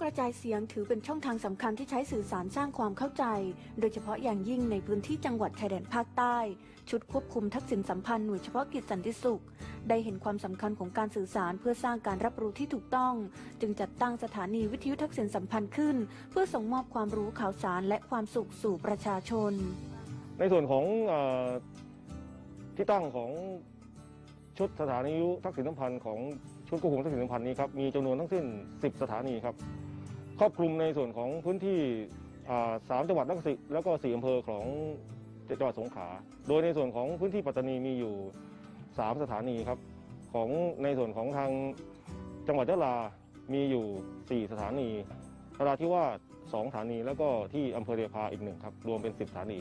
กระจายเสียงถือเป็นช่องทางสำคัญที่ใช้สื่อสารสร้างความเข้าใจ โดยเฉพาะอย่างยิ่งในพื้นที่จังหวัดชายแดนภาคใต้ ชุดควบคุมทักษิณสัมพันธ์หน่วยเฉพาะกิจสันติสุข ได้เห็นความสำคัญของการสื่อสารเพื่อสร้างการรับรู้ที่ถูกต้อง จึงจัดตั้งสถานีวิทยุทักษิณสัมพันธ์ขึ้น เพื่อส่งมอบความรู้ข่าวสารและความสุขสู่ประชาชน ในส่วนของเออที่ตั้งของชุดสถานีวิทยุทักษิณสัมพันธ์ของชุดควบคุมทักษิณสัมพันธ์นี้ครับมีจำนวนทั้งสิ้น 10 สถานีครับ ครอบคลุมในส่วนของพื้นที่สามจังหวัดแล้วก็สี่แล้วก็สี่อำเภอของจังหวัดสงขลาโดยในส่วนของพื้นที่ปัตตานีมีอยู่ 3 สถานีครับของในส่วนของทางจังหวัดยะลา มีอยู่ 4 สถานีนราธิวาสองสถานีแล้วก็ที่อำเภอเรียพาอีกหนึ่งครับรวมเป็น 10 สถานี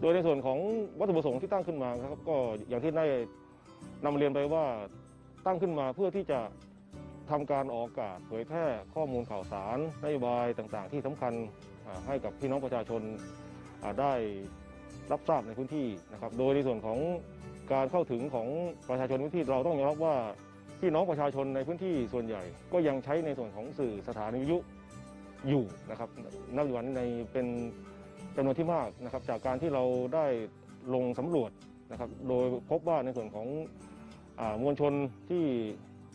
โดยในส่วนของวัตถุประสงค์ที่ตั้งขึ้นมาครับก็อย่างที่ได้นำเรียนไปว่าตั้งขึ้นมาเพื่อที่จะ ทำการออกอากาศเผยแพร่ข้อมูลข่าวสารนโยบายต่างๆ ที่สำคัญให้กับพี่น้องประชาชนได้รับทราบในพื้นที่นะครับ โดยในส่วนของการเข้าถึงของประชาชนพื้นที่เราต้องยอมรับว่าพี่น้องประชาชนในพื้นที่ส่วนใหญ่ ก็ยังใช้ในส่วนของสื่อสถานีวิทยุอยู่นะครับณปัจจุบันนี้ในเป็นจำนวนที่มากนะครับ จากการที่เราได้ลงสำรวจนะครับ โดยพบว่าในส่วนของอมวลชนที่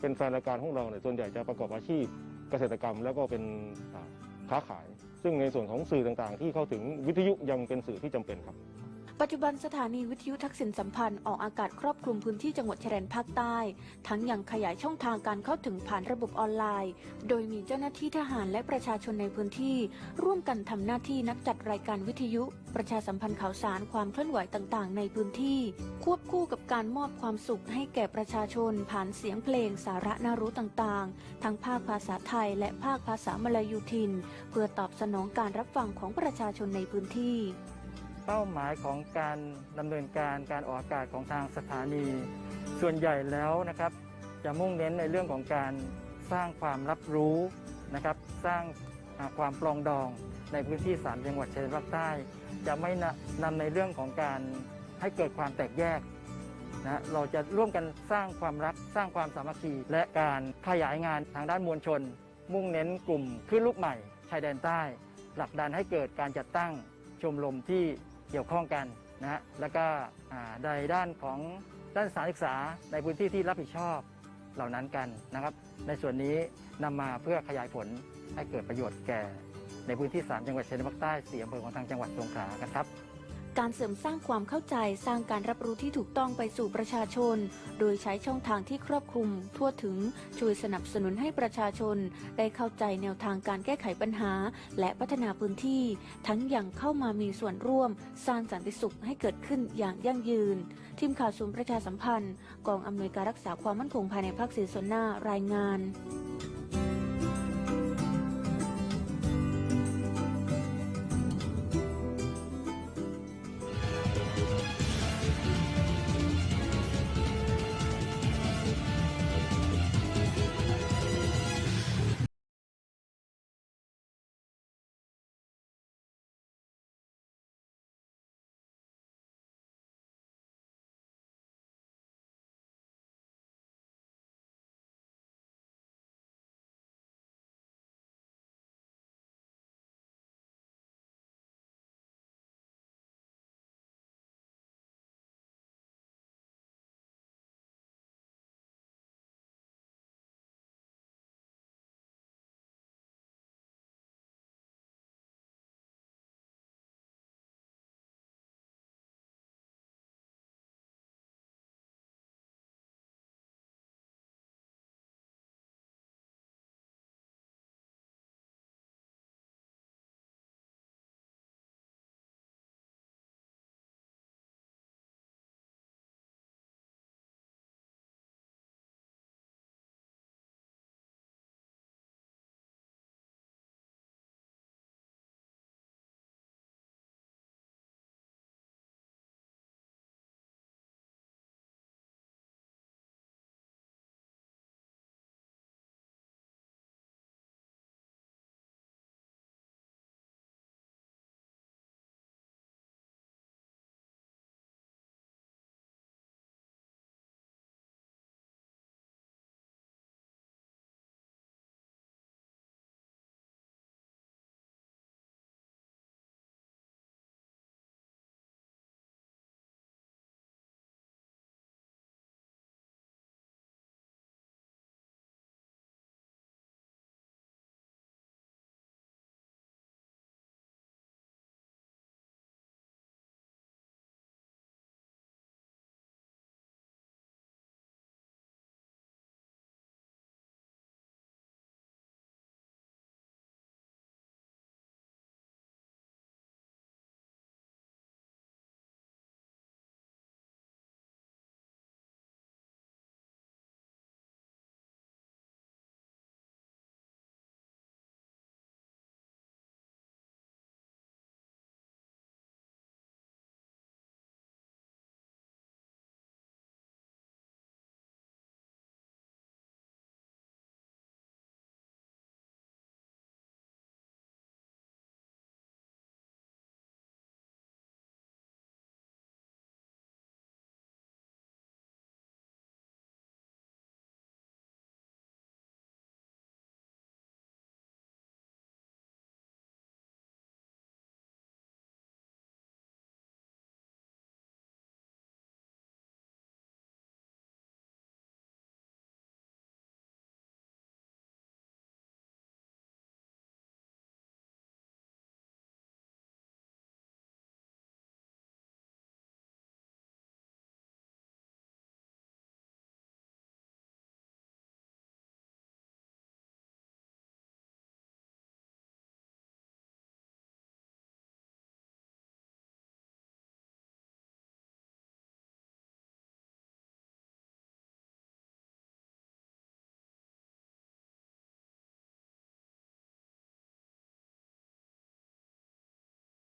เป็นแฟนรายการของเราเนี่ยส่วนใหญ่จะประกอบอาชีพเกษตรกรรม แล้วก็เป็นค้าขาย ซึ่งในส่วนของสื่อต่างๆ ที่เข้าถึงวิทยุยังเป็นสื่อที่จำเป็นครับ ปัจจุบันสถานีวิทยุทักษิณสัมพันธ์ออกอากาศครอบคลุมพื้นที่จังหวัดชายแดนภาคใต้ ทั้งยังขยายช่องทางการเข้าถึงผ่านระบบออนไลน์ โดยมีเจ้าหน้าที่ทหารและประชาชนในพื้นที่ ร่วมกันทำหน้าที่นักจัดรายการวิทยุ ประชาสัมพันธ์ข่าวสารความเคลื่อนไหวต่างๆ ในพื้นที่ ควบคู่กับการมอบความสุขให้แก่ประชาชน ผ่านเสียงเพลงสาระน่ารู้ต่างๆ ทั้งภาคภาษาไทย และภาคภาษามลายูทิน เพื่อตอบสนองการรับฟังของประชาชนในพื้นที่ เป้าหมายของการดำเนินการการออกอากาศของทางสถานี ส่วนใหญ่แล้วนะครับ จะมุ่งเน้นในเรื่องของการสร้างความรับรู้นะครับ สร้างความปลองดองในพื้นที่สามจังหวัดชายแดนภาคใต้ จะไม่นำนำในเรื่องของการให้เกิดความแตกแยกนะเราจะร่วมกันสร้างความรักสร้างความสามัคคี และการขยายงานทางด้านมวลชน มุ่งเน้นกลุ่มขึ้นลูกใหม่ชายแดนใต้ผลักดันให้เกิดการจัดตั้งชมรมที่ เกี่ยวข้องกันนะฮะแล้วก็ในด้านของด้านสารศึกษาในพื้นที่ที่รับผิดชอบเหล่านั้นกันนะครับ ในส่วนนี้นำมาเพื่อขยายผลให้เกิดประโยชน์แก่ ในพื้นที่ 3 จังหวัดชายแดนภาคใต้4อำเภอของทางจังหวัดสงขลากันครับ การเสริมสร้างความเข้าใจสร้างการรับรู้ที่ถูกต้องไปสู่ประชาชน โดยใช้ช่องทางที่ครอบคลุม ทั่วถึงช่วยสนับสนุนให้ประชาชน ได้เข้าใจแนวทางการแก้ไขปัญหา และพัฒนาพื้นที่ ทั้งยังเข้ามามีส่วนร่วม สร้างสันติสุขให้เกิดขึ้นอย่างยั่งยืน ทีมข่าวศูนย์ประชาสัมพันธ์ กองอำนวยการรักษาความมั่นคงภายในภาคสีส่วนหน้ารายงาน